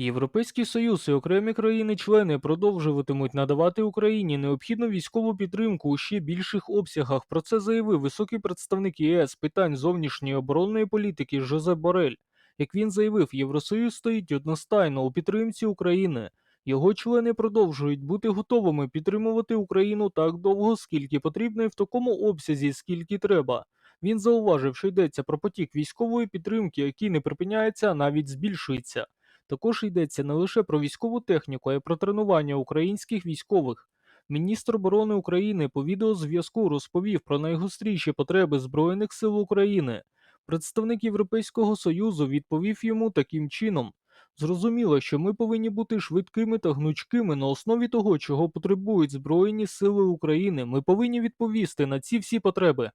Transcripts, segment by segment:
Європейський Союз і окремі країни-члени продовжуватимуть надавати Україні необхідну військову підтримку у ще більших обсягах. Про це заявив високий представник ЄС питань зовнішньої оборонної політики Жозеп Борель. Як він заявив, Євросоюз стоїть одностайно у підтримці України. Його члени продовжують бути готовими підтримувати Україну так довго, скільки потрібно, і в такому обсязі, скільки треба. Він зауважив, що йдеться про потік військової підтримки, який не припиняється, а навіть збільшується. Також йдеться не лише про військову техніку, а й про тренування українських військових. Міністр оборони України по відеозв'язку розповів про найгостріші потреби Збройних сил України. Представник Європейського Союзу відповів йому таким чином: зрозуміло, що ми повинні бути швидкими та гнучкими на основі того, чого потребують Збройні Сили України. Ми повинні відповісти на ці всі потреби.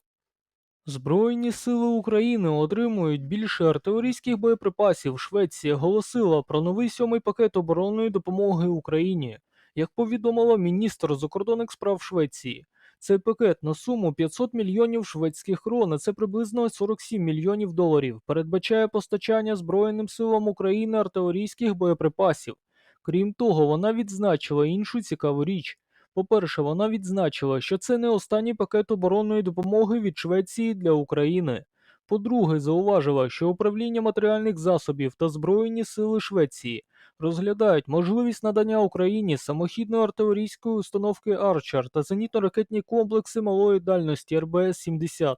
Збройні сили України отримують більше артилерійських боєприпасів. Швеція оголосила про новий сьомий пакет оборонної допомоги Україні. Як повідомила міністр закордонних справ Швеції, цей пакет на суму 500 мільйонів шведських крон, а це приблизно 47 мільйонів доларів, передбачає постачання Збройним силам України артилерійських боєприпасів. Крім того, вона відзначила іншу цікаву річ. По-перше, вона відзначила, що це не останній пакет оборонної допомоги від Швеції для України. По-друге, зауважила, що управління матеріальних засобів та Збройні сили Швеції розглядають можливість надання Україні самохідної артилерійської установки Арчер та зенітно-ракетні комплекси малої дальності РБС-70.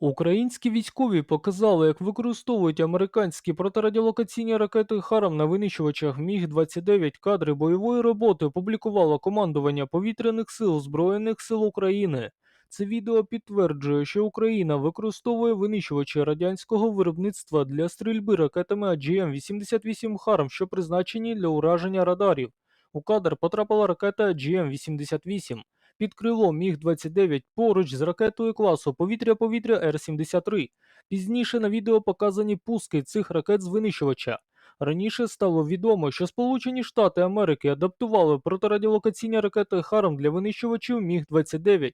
Українські військові показали, як використовують американські протирадіолокаційні ракети Харам на винищувачах Міг-29 кадри бойової роботи опублікувало командування повітряних сил Збройних сил України. Це відео підтверджує, що Україна використовує винищувачі радянського виробництва для стрільби ракетами AGM-88 Харм, що призначені для ураження радарів. У кадр потрапила ракета AGM-88 під крило Міг-29 поруч з ракетою класу повітря-повітря Р-73. Пізніше на відео показані пуски цих ракет з винищувача. Раніше стало відомо, що Сполучені Штати Америки адаптували протирадіолокаційні ракети Харм для винищувачів Міг-29.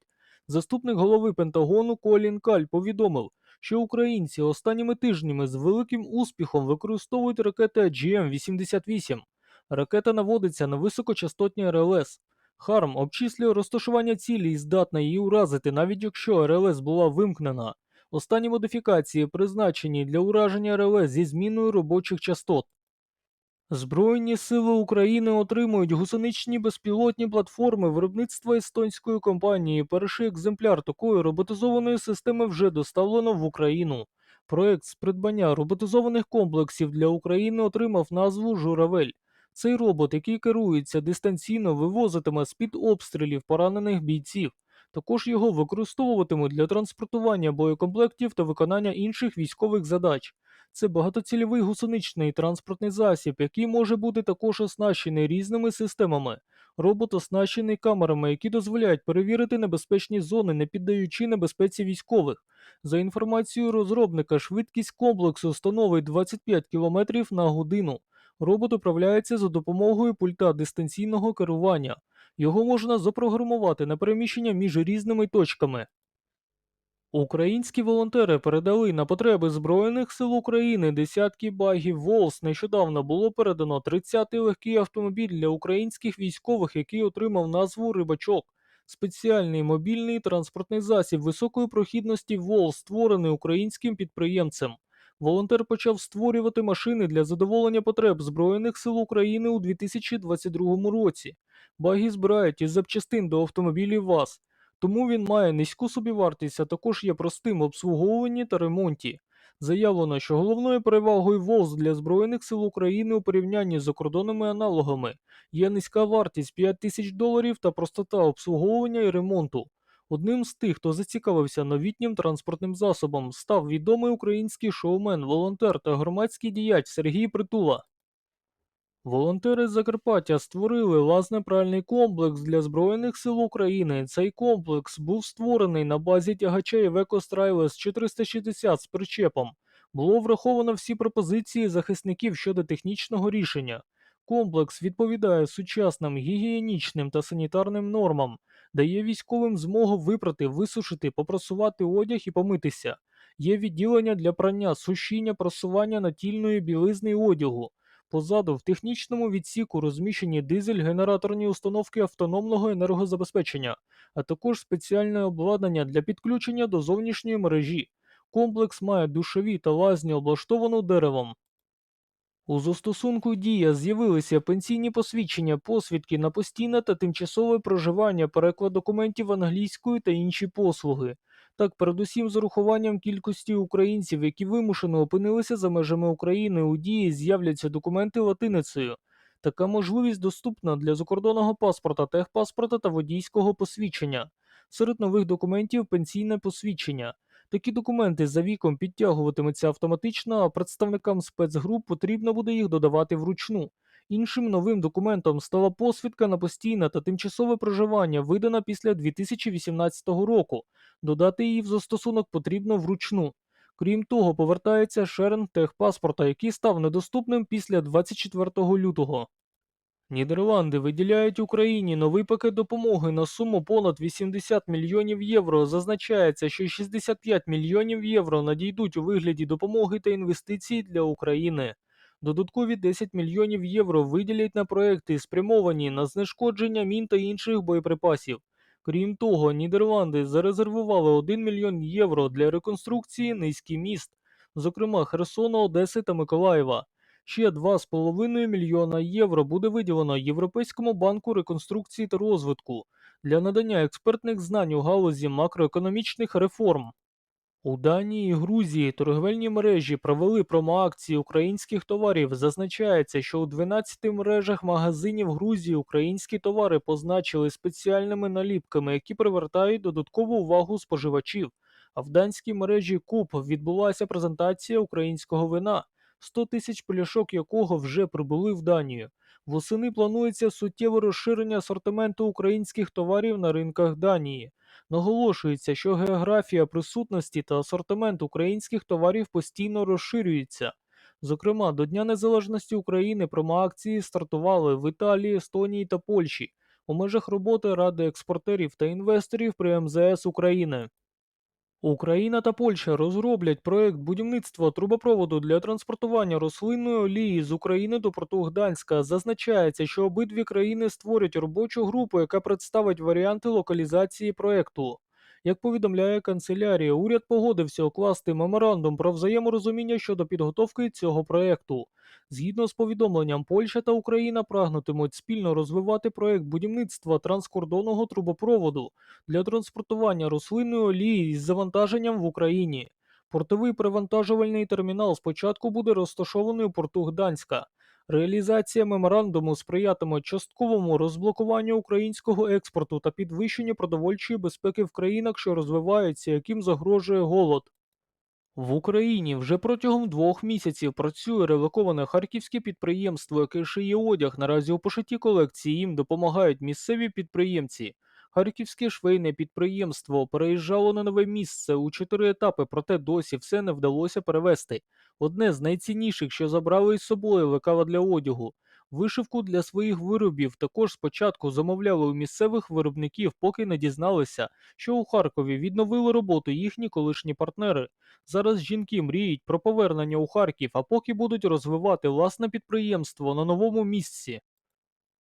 Заступник голови Пентагону Колін Каль повідомив, що українці останніми тижнями з великим успіхом використовують ракети GM-88. Ракета наводиться на високочастотні РЛС. Харм обчислює розташування цілі і здатна її уразити, навіть якщо РЛС була вимкнена. Останні модифікації призначені для ураження РЛС зі зміною робочих частот. Збройні сили України отримують гусеничні безпілотні платформи виробництва естонської компанії. Перший екземпляр такої роботизованої системи вже доставлено в Україну. Проект з придбання роботизованих комплексів для України отримав назву Журавель. Цей робот, який керується дистанційно, вивозитиме з-під обстрілів поранених бійців. Також його використовуватимуть для транспортування боєкомплектів та виконання інших військових задач. Це багатоцільовий гусеничний транспортний засіб, який може бути також оснащений різними системами. Робот оснащений камерами, які дозволяють перевірити небезпечні зони, не піддаючи небезпеці військових. За інформацією розробника, швидкість комплексу становить 25 км на годину. Робот управляється за допомогою пульта дистанційного керування. Його можна запрограмувати на переміщення між різними точками. Українські волонтери передали на потреби Збройних сил України десятки багів ВОЛС. Нещодавно було передано 30-й легкий автомобіль для українських військових, який отримав назву Рибачок. Спеціальний мобільний транспортний засіб високої прохідності ВОЛС, створений українським підприємцем. Волонтер почав створювати машини для задоволення потреб Збройних сил України у 2022 році. Баги збирають із запчастин до автомобілів ВАЗ. Тому він має низьку собівартість, а також є простим в обслуговуванні та ремонті. Заявлено, що головною перевагою ВОЗ для Збройних сил України у порівнянні з закордонними аналогами є низька вартість 5 тисяч доларів та простота обслуговування і ремонту. Одним з тих, хто зацікавився новітнім транспортним засобом, став відомий український шоумен, волонтер та громадський діяч Сергій Притула. Волонтери Закарпаття створили власне пральний комплекс для Збройних сил України. Цей комплекс був створений на базі тягача Stylus 460 з причепом. Було враховано всі пропозиції захисників щодо технічного рішення. Комплекс відповідає сучасним гігієнічним та санітарним нормам, дає військовим змогу випрати, висушити, попрасувати одяг і помитися. Є відділення для прання, сушіння, прасування натільної білизни і одягу. Позаду в технічному відсіку розміщені дизель-генераторні установки автономного енергозабезпечення, а також спеціальне обладнання для підключення до зовнішньої мережі. Комплекс має душові та лазні облаштовану деревом. У застосунку Дія з'явилися пенсійні посвідчення, посвідки на постійне та тимчасове проживання, переклад документів англійською та інші послуги. Так, передусім з урахуванням кількості українців, які вимушено опинилися за межами України, у дії з'являться документи латиницею. Така можливість доступна для закордонного паспорта, техпаспорта та водійського посвідчення. Серед нових документів пенсійне посвідчення. Такі документи за віком підтягуватимуться автоматично, а представникам спецгруп потрібно буде їх додавати вручну. Іншим новим документом стала посвідка на постійне та тимчасове проживання, видана після 2018 року. Додати її в застосунок потрібно вручну. Крім того, повертається шерен техпаспорта, який став недоступним після 24 лютого. Нідерланди виділяють Україні новий пакет допомоги на суму понад 80 мільйонів євро. Зазначається, що 65 мільйонів євро надійдуть у вигляді допомоги та інвестицій для України. Додаткові 10 мільйонів євро виділять на проекти, спрямовані на знешкодження мін та інших боєприпасів. Крім того, Нідерланди зарезервували 1 мільйон євро для реконструкції низки міст, зокрема Херсона, Одеси та Миколаєва. Ще 2,5 мільйона євро буде виділено Європейському банку реконструкції та розвитку для надання експертних знань у галузі макроекономічних реформ. У Данії і Грузії торговельні мережі провели промоакції українських товарів. Зазначається, що у 12 мережах магазинів Грузії українські товари позначили спеціальними наліпками, які привертають додаткову увагу споживачів. А в данській мережі Куб відбулася презентація українського вина, 100 тисяч пляшок якого вже прибули в Данію. Восени планується суттєве розширення асортименту українських товарів на ринках Данії. Наголошується, що географія присутності та асортимент українських товарів постійно розширюється. Зокрема, до Дня Незалежності України промоакції стартували в Італії, Естонії та Польщі у межах роботи Ради експортерів та інвесторів при МЗС України. Україна та Польща розроблять проект будівництва трубопроводу для транспортування рослинної олії з України до порту Гданська. Зазначається, що обидві країни створять робочу групу, яка представить варіанти локалізації проекту. Як повідомляє канцелярія, уряд погодився укласти меморандум про взаєморозуміння щодо підготовки цього проекту. Згідно з повідомленням, Польща та Україна прагнутимуть спільно розвивати проект будівництва транскордонного трубопроводу для транспортування рослинної олії із завантаженням в Україні. Портовий перевантажувальний термінал спочатку буде розташований у порту Гданська. Реалізація меморандуму сприятиме частковому розблокуванню українського експорту та підвищенню продовольчої безпеки в країнах, що розвиваються, яким загрожує голод. В Україні вже протягом двох місяців працює релоковане харківське підприємство, яке шиє одяг. Наразі у пошитій колекції їм допомагають місцеві підприємці. Харківське швейне підприємство переїжджало на нове місце у чотири етапи, проте досі все не вдалося перевести. Одне з найцінніших, що забрали із собою лекала для одягу. Вишивку для своїх виробів також спочатку замовляли у місцевих виробників, поки не дізналися, що у Харкові відновили роботу їхні колишні партнери. Зараз жінки мріють про повернення у Харків, а поки будуть розвивати власне підприємство на новому місці.